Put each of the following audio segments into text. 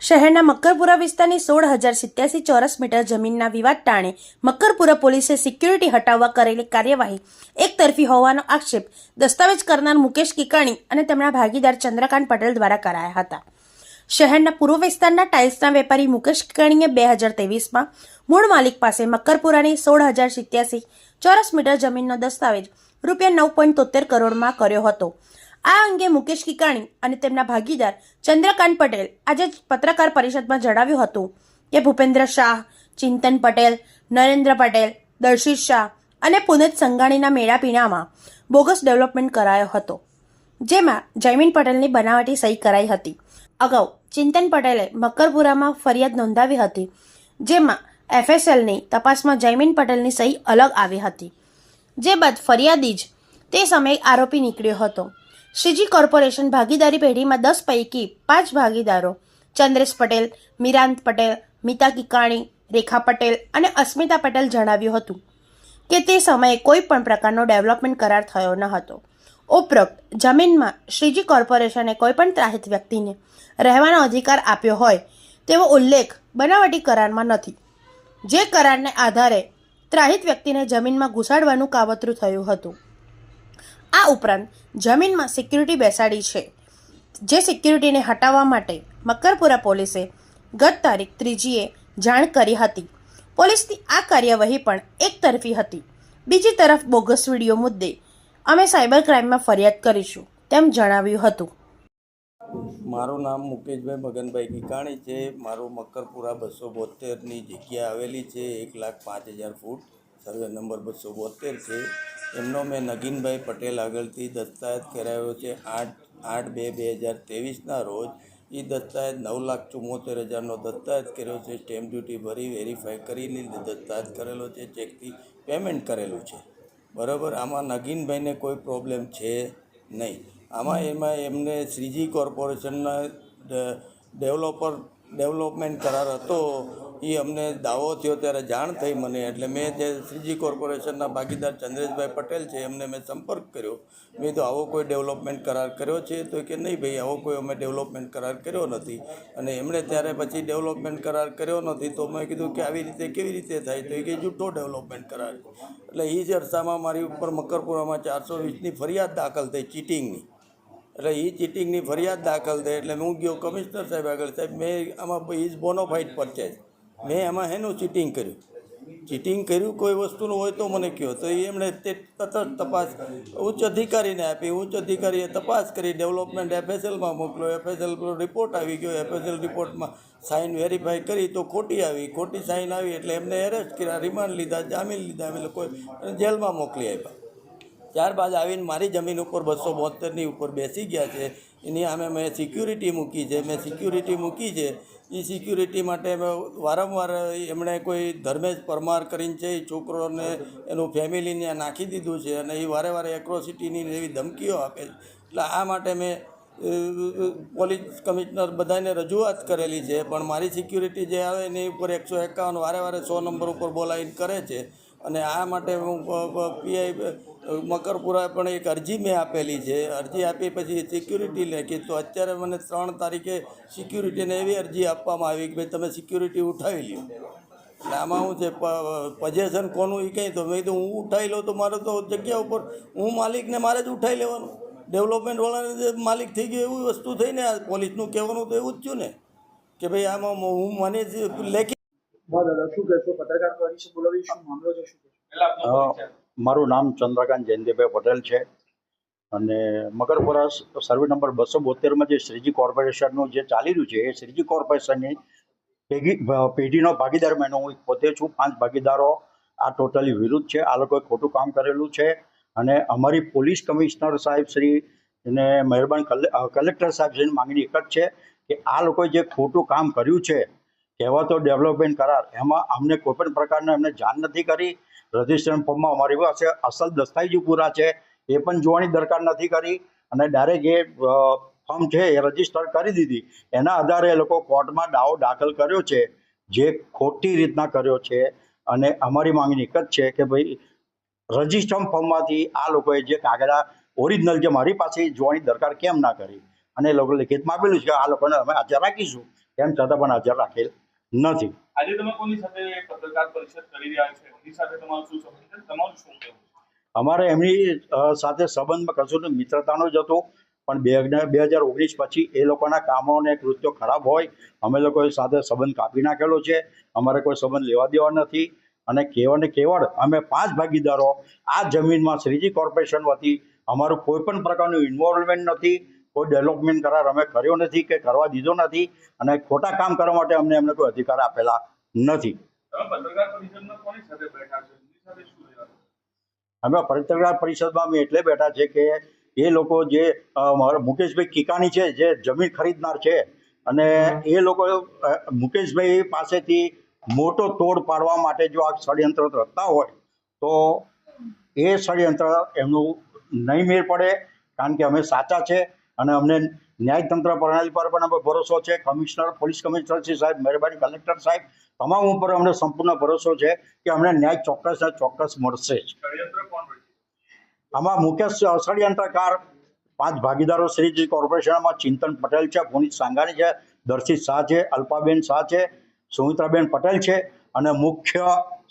શહેરના મક્કરપુરા વિસ્તારની સોળ હજાર સિત્યાસી ચોરસ મીટર જમીનના વિવાદ ટાણે મક્કરપુરા પોલીસે સિક્યુરિટી હટાવવા કરેલી કાર્યવાહી એકતરફી હોવાનો આક્ષેપ દસ્તાવેજ કરનાર મુકેશ કિકાણી અને તેમના ભાગીદાર ચંદ્રકાંત પટેલ દ્વારા કરાયા હતા. શહેરના પૂર્વ વિસ્તારના ટાઇલ્સના વેપારી મુકેશ કિકાણીએ બે હજાર ત્રેવીસમાં મૂળ માલિક પાસે મક્કરપુરાની સોળ હજાર સિત્યાસી ચોરસ મીટર જમીનનો દસ્તાવેજ રૂપિયા નવ પોઈન્ટ તોતેર કરોડમાં કર્યો હતો. આ અંગે મુકેશ કિકાણી અને તેમના ભાગીદાર ચંદ્રકાંત પટેલ આજે પત્રકાર પરિષદમાં જણાવ્યું હતું કે ભૂપેન્દ્ર શાહ, ચિંતન પટેલ, નરેન્દ્ર પટેલ, દર્શિત શાહ અને પુનિત સંઘાણીના મેળાપીણામાં બોગસ ડેવલપમેન્ટ કરાયો હતો, જેમાં જયમીન પટેલની બનાવટી સહી કરાઈ હતી. અગાઉ ચિંતન પટેલે મકરપુરામાં ફરિયાદ નોંધાવી હતી, જેમાં એફએસએલની તપાસમાં જયમીન પટેલની સહી અલગ આવી હતી. જે બાદ ફરિયાદી જ તે સમયે આરોપી નીકળ્યો હતો. શ્રીજી કોર્પોરેશન ભાગીદારી પેઢીમાં દસ પૈકી પાંચ ભાગીદારો. ચંદ્રેશ પટેલ, મિરાંત પટેલ, મિતા કિકાણી, રેખા પટેલ અને અસ્મિતા પટેલ જણાવ્યું હતું કે તે સમયે કોઈ પણ પ્રકારનો ડેવલપમેન્ટ કરાર થયો ન હતો. ઉપરોક્ત જમીનમાં શ્રીજી કોર્પોરેશને કોઈપણ ત્રાહિત વ્યક્તિને રહેવાનો અધિકાર આપ્યો હોય તેવો ઉલ્લેખ બનાવટી કરારમાં નથી. જે કરારને આધારે ત્રાહિત વ્યક્તિને જમીનમાં ઘુસાડવાનું કાવતરું થયું હતું. આ ઉપરાંત જમીનમાં સિક્યુરિટી બેસાડી છે, જે સિક્યુરિટીને હટાવવા માટે મકરપુરા પોલીસે ગત તારીખ ત્રીજીએ જાણ કરી હતી. પોલીસની આ કાર્યવાહી પણ એકતરફી હતી. બીજી તરફ બોગસ વીડિયો મુદ્દે અમે સાયબર ક્રાઇમમાં ફરિયાદ કરીશું, તેમ જણાવ્યું હતું. મારું નામ મુકેશભાઈ મગનભાઈ કિકાણી છે. મારું મકરપુરા બસો બોતેરની જગ્યા આવેલી છે. એક લાખ પાંચ હજાર ફૂટ સર્વે નંબર બસો બોતેર છે. એમનો મેં નગીનભાઈ પટેલ આગળથી દસ્તાવેજ કરાવ્યો છે. આઠ આઠ બે બે હજાર ત્રેવીસના રોજ એ દસ્તાવેજ નવ લાખ ચુમ્મોતેર હજારનો દસ્તાવેજ કર્યો છે. સ્ટેમ્પ ડ્યુટી ભરી, વેરીફાઈ કરીને દસ્તાવેજ કરેલો છે. ચેકથી પેમેન્ટ કરેલું છે. બરાબર? આમાં નગીનભાઈને કોઈ પ્રોબ્લેમ છે નહીં. આમાં એમાં એમને શ્રીજી કોર્પોરેશનના ડેવલપર, ડેવલપમેન્ટ કરાર હતો. એ અમને દાવો થયો ત્યારે જાણ થઈ મને. એટલે મેં જે શ્રીજી કોર્પોરેશનના ભાગીદાર ચંદ્રેશભાઈ પટેલ છે, એમને મેં સંપર્ક કર્યો. મેં તો આવો કોઈ ડેવલપમેન્ટ કરાર કર્યો છે? તો કે, નહીં ભાઈ, આવો કોઈ અમે ડેવલપમેન્ટ કરાર કર્યો નથી. અને એમણે ત્યારે પછી ડેવલપમેન્ટ કરાર કર્યો નથી, તો મેં કીધું કે, આવી રીતે કેવી રીતે થાય? તો એ કે જૂઠો ડેવલપમેન્ટ કરાર. એટલે એ જ અરસામાં મારી ઉપર મકરપુરામાં ચારસો વીસની ફરિયાદ દાખલ થઈ, ચીટિંગની. એટલે એ ચીટિંગની ફરિયાદ દાખલ થઈ, એટલે હું ગયો કમિશનર સાહેબ આગળ. સાહેબ, મેં આમાં ઇઝ બોનોફાઇટ પરચેજ મેં એમાં હેનું ચીટિંગ કર્યું. ચીટિંગ કર્યું, કોઈ વસ્તુનું હોય તો મને કહો તો એમણે તે તરત તપાસ ઉચ્ચ અધિકારીને આપી. ઉચ્ચ અધિકારીએ તપાસ કરી, ડેવલપમેન્ટ એફએસએલમાં મોકલ્યો. એફએસએલ રિપોર્ટ આવી ગયો. એફએસએલ રિપોર્ટમાં સાઇન વેરીફાઈ કરી તો ખોટી આવી. ખોટી સાઇન આવી એટલે એમને એરેસ્ટ કર્યા રિમાન્ડ લીધા, જામીન લીધા. અમે લોકો જેલમાં મોકલી આપ્યા. ત્યારબાદ આવીને મારી જમીન ઉપર બસો બોતેરની ઉપર બેસી ગયા છે. એની સામે મેં સિક્યુરિટી મૂકી છે. મેં સિક્યુરિટી મૂકી છે. એ સિક્યુરિટી માટે વારંવાર એમણે કોઈ ધર્મેશ પરમાર કરીને છે એ છોકરોને એનું ફેમિલીને નાખી દીધું છે અને એ વારે વારે એક્રોસિટીની એવી ધમકીઓ આપે છે. એટલે આ માટે મેં પોલીસ કમિશનર બધાને રજૂઆત કરેલી છે, પણ મારી સિક્યુરિટી જે આવે એની ઉપર એકસો એકાવન વારે વારે સો નંબર ઉપર બોલાવીને કરે છે. અને આ માટે હું પીઆઈ મકરપુરા પણ એક અરજી મેં આપેલી છે. અરજી આપી પછી સિક્યુરિટી લેખી તો અત્યારે મને ત્રણ તારીખે સિક્યુરિટીને એવી અરજી આપવામાં આવી કે ભાઈ તમે સિક્યુરિટી ઉઠાવી લ્યો. એટલે આમાં શું છે પજેશન કોનું એ કંઈ તો મેં કીધું હું ઉઠાવી લઉં તો મારે તો જગ્યા ઉપર હું માલિકને મારે જ ઉઠાવી લેવાનું. ડેવલપમેન્ટવાળાને જે માલિક થઈ ગયો એવી વસ્તુ થઈ ને આ પોલીસનું કહેવાનું તો એવું જ થયું ને કે ભાઈ આમાં હું મને જ લેખી હા દાદા શું કહેશો? પત્રકાર પરિષદ બોલાવી શું મામલો છે શું કહેશો? અ, મારું નામ ચંદ્રકાંત જયંતિભાઈ પટેલ છે. અને મકરપુરા સર્વે નંબર બસો બોતેરમાં જે શ્રીજી કોર્પોરેશનનું જે ચાલી રહ્યું છે, એ શ્રીજી કોર્પોરેશનની પેઢી પેઢીનો ભાગીદાર મેં હું પોતે છું, પાંચ ભાગીદારો આ ટોટલી વિરુદ્ધ છે. આ લોકોએ ખોટું કામ કરેલું છે. અને અમારી પોલીસ કમિશનર સાહેબ શ્રી અને મહેરબાન કલેક્ટર સાહેબ શ્રીની માંગણી એક જ છે કે આ લોકોએ જે ખોટું કામ કર્યું છે, કહેવાતો ડેવલપમેન્ટ કરાર, એમાં અમને કોઈપણ પ્રકારના એમને જાણ નથી કરી. રજિસ્ટ્રેશન ફોર્મમાં અમારી પાસે અસલ દસ્તાવેજો પૂરા છે, એ પણ જોવાની દરકાર નથી કરી. અને ડાયરેક્ટ એ ફોર્મ છે એ રજિસ્ટર કરી દીધી. એના આધારે એ લોકો કોર્ટમાં દાવો દાખલ કર્યો છે, જે ખોટી રીતના કર્યો છે. અને અમારી માંગણી એક જ છે કે ભાઈ રજિસ્ટર ફોર્મમાંથી આ લોકોએ જે કાગળા ઓરિજિનલ જે મારી પાસે જોવાની દરકાર કેમ ના કરી? અને એ લોકો લિખિતમાં આપેલું છે આ લોકોને અમે હાજર રાખીશું. તેમ છતાં પણ હાજર રાખેલ નથી. આજે તમે કોની સાથે પત્રકાર પરિષદ કરી રહ્યા છો? એમની સાથે તમારું શું સંબંધ છે? તમારું શું કહેવું અમારે એમની સાથે સંબંધમાં કશું મિત્રતાનો જ હતો પણ બે બે હજાર ઓગણીસ પછી એ લોકોના કામો અને કૃત્યો ખરાબ હોય અમે લોકોએ સાથે સંબંધ કાપી નાખેલો છે અમારે કોઈ સંબંધ લેવા દેવા નથી અને કેવળ ને કેવળ અમે પાંચ ભાગીદારો આ જમીનમાં શ્રીજી કોર્પોરેશન વતી અમારું કોઈ પણ પ્રકારનું ઇન્વોલ્વમેન્ટ નથી કોઈ ડેવલપમેન્ટ કરાર અમે કર્યો નથી કે કરવા દીધો નથી અને ખોટા કામ કરવા માટે અમને એમને કોઈ અધિકાર આપેલા નથી. અમે પત્રકાર પરિષદમાં અમે એટલે બેઠા છે કે એ લોકો જે મુકેશભાઈ કિકાણી છે જે જમીન ખરીદનાર છે અને એ લોકો મુકેશભાઈ પાસેથી મોટો તોડ પાડવા માટે જો આ ષડયંત્ર રચતા હોય તો એ ષડયંત્ર એમનું નહીં મેળ પડે કારણ કે અમે સાચા છે. અને અમને ન્યાયતંત્ર પ્રણાલી પર પણ અમે ભરોસો છે. કમિશનર પોલીસ કમિશનર શ્રી સાહેબ મહેરબાની કલેક્ટર સાહેબ તમામ ઉપર અમને સંપૂર્ણ ભરોસો છે કે અમને ન્યાય ચોક્કસ ચોક્કસ મળશે જ. આમાં મુખ્ય ષડયંત્રકાર પાંચ ભાગીદારો શ્રીજી કોર્પોરેશનમાં ચિંતન પટેલ છે પુનિત સાંગાણી છે દર્શિત શાહ છે અલ્પાબેન શાહ છે સુમિત્રાબેન પટેલ છે અને મુખ્ય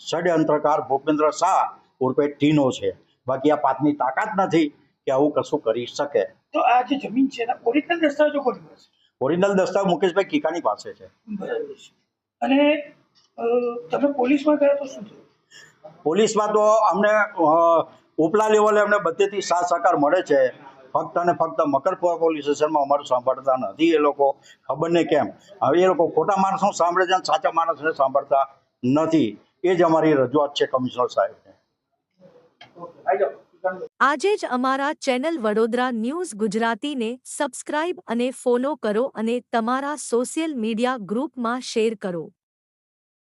ષડયંત્રકાર ભૂપેન્દ્ર શાહ ઉર્ફે ટીનો છે. બાકી આ પાંચની તાકાત નથી. કે આવું કશું કરી શકે. તો આ જે જમીન છે એના ઓરિજિનલ દસ્તાવેજો કોની પાસે ઓરિજિનલ દસ્તાવેજ મુકેશભાઈ કિકાની પાસે છે. અને તમે પોલીસમાં ગયા તો શું થયું? પોલીસમાં તો અમને ઉપલા લેવલે અમને બધેથી સાથ સહકાર મળે છે. ફક્ત અને ફક્ત મકરપુરા પોલીસ સ્ટેશનમાં અમારું સાંભળતા નથી એ લોકો. ખબર નહીં કેમ. હવે એ લોકો ખોટા માણસો સાંભળે છે અને સાચા માણસને સાંભળતા નથી. એ જ અમારી રજૂઆત છે કમિશનર સાહેબને. આજે જ અમારા ચેનલ વડોદરા ન્યૂઝ ગુજરાતીને સબસ્ક્રાઇબ અને ફોલો કરો અને તમારા સોશિયલ મીડિયા ગ્રુપમાં શેર કરો.